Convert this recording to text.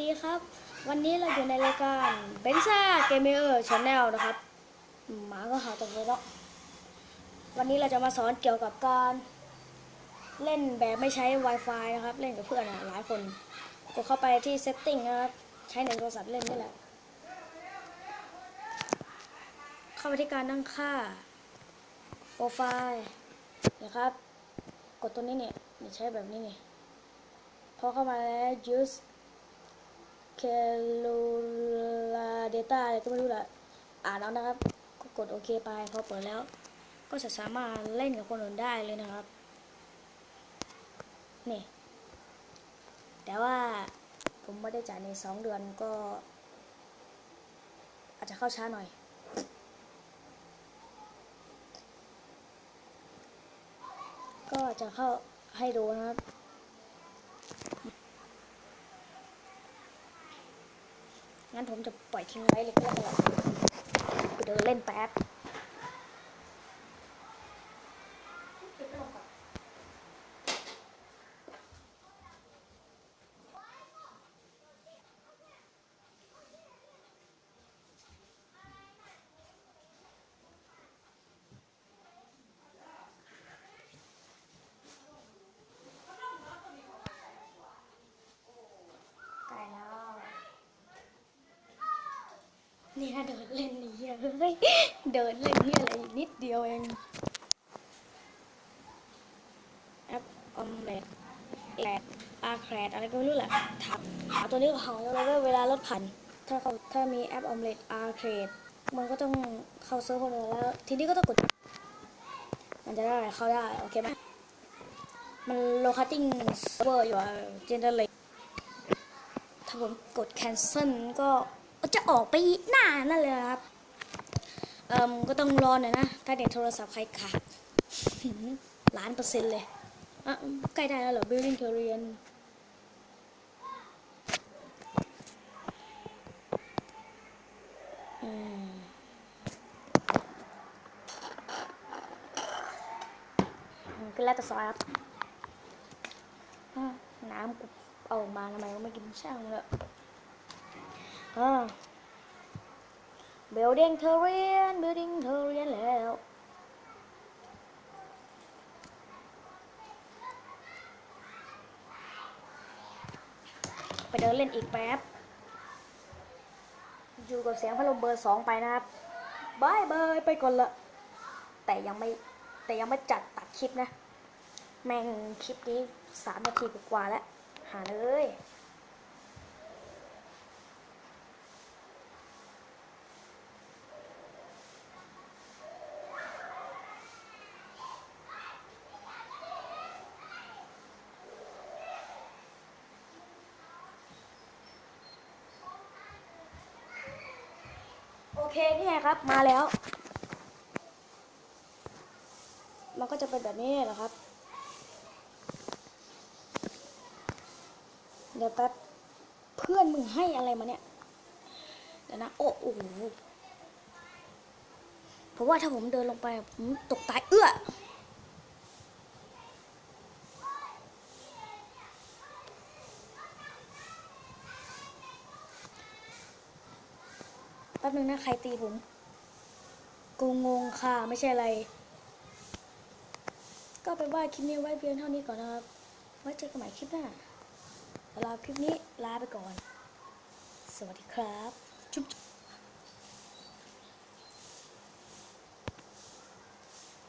ดีครับ วันนี้เราอยู่ในรายการเบนซ่าเกมเมอร์ชาแนลนะครับหมาก็ห่าตรงเลยเนาะวันนี้เราจะมาสอนเกี่ยวกับการเล่นแบบไม่ใช้ Wi-Fi นะครับ เล่นกับเพื่อนหลายคนกดเข้าไปที่ setting นะครับใช้ในโทรศัพท์เล่นนี่แหละ เข้าไปที่การตั้งค่าโปรไฟล์นะครับ กดตัวนี้เนี่ยเนี่ยใช้แบบนี้เนี่ยพอเข้ามาแล้ว use cellular data อะไรก็ไม่รู้ละอ่านแล้วนะครับ ก็กดโอเคไปพอเปิดแล้ว ก็จะสามารถเล่นกับคนอื่นได้เลยนะครับ นี่ แต่ว่าผมไม่ได้จ่ายในสองเดือนก็ อาจจะเข้าช้าหน่อยก็จะเข้าให้ดูนะครับ งั้นผมจะปล่อยทิ้งไว้เลยก็แล้วกันเดินเล่นแป๊บ นี่ถ้าเดินเล่นนี่เฮ้ยเดินเล่นนี่อะไรนิดเดียวเองแอปออมเล็ตแอดอาแครดอะไรก็ไม่รู้แหละถามหาตัวนี้ก็เห่าแล้วก็เวลารถผ่านถ้าเขาถ้ามีแอปออมเล็ตอาร์เครดมันก็ต้องเข้าเซิร์ฟเวอร์แล้ว ทีนี้ก็ต้องกด มันจะได้เข้าได้ โอเคไหมมันโลคาติ้งเซิร์ฟเวอร์อยู่อะเจนเดอร์เลยถ้าผมกด cancel ก็ จะออกไปหน้านั่นเลยครับ เอ่มก็ต้องรอหน่อยนะถ้าเด็กโทรศัพท์ใครขาดล้านเปอร์เซ็นต์เลยอะใกล้ได้แล้วเหรอ building t e r r i a n อืมขึ้นแล้วแต่ซอยครับน้ำกูเอาอกมาทำไมก็ไม่กินช่างเลย อ่า building t e r r i a n building t e r r i a n แล้วไปเดินเล่นอีกแป๊บ อยู่กับเสียงพัดลมเบอร์สองไปนะครับบายบายไปก่อนละ แต่ยังไม่แต่ยังไม่จัดตัดคลิปนะ แม่งคลิปนี้สามนาทีกว่าแล้ว หาเลย โอเคนี่ไงครับมาแล้ว มันก็จะเป็นแบบนี้แหละครับ เดี๋ยวแป๊บเพื่อนมึงให้อะไรมาเนี่ย เดี๋ยวนะ โอ้โหเพราะว่าถ้าผมเดินลงไปผมตกตายเอื้อ ป๊บนึงนะใครตีผม กูงงค่ะไม่ใช่อะไร ก็ไปว่าคลิปนี้ไว้เพียงเท่านี้ก่อนนะครับ ไว้เจอกันใหม่คลิปหน้าสำหรับคลิปนี้ลาไปก่อน สวัสดีครับ จุ๊บ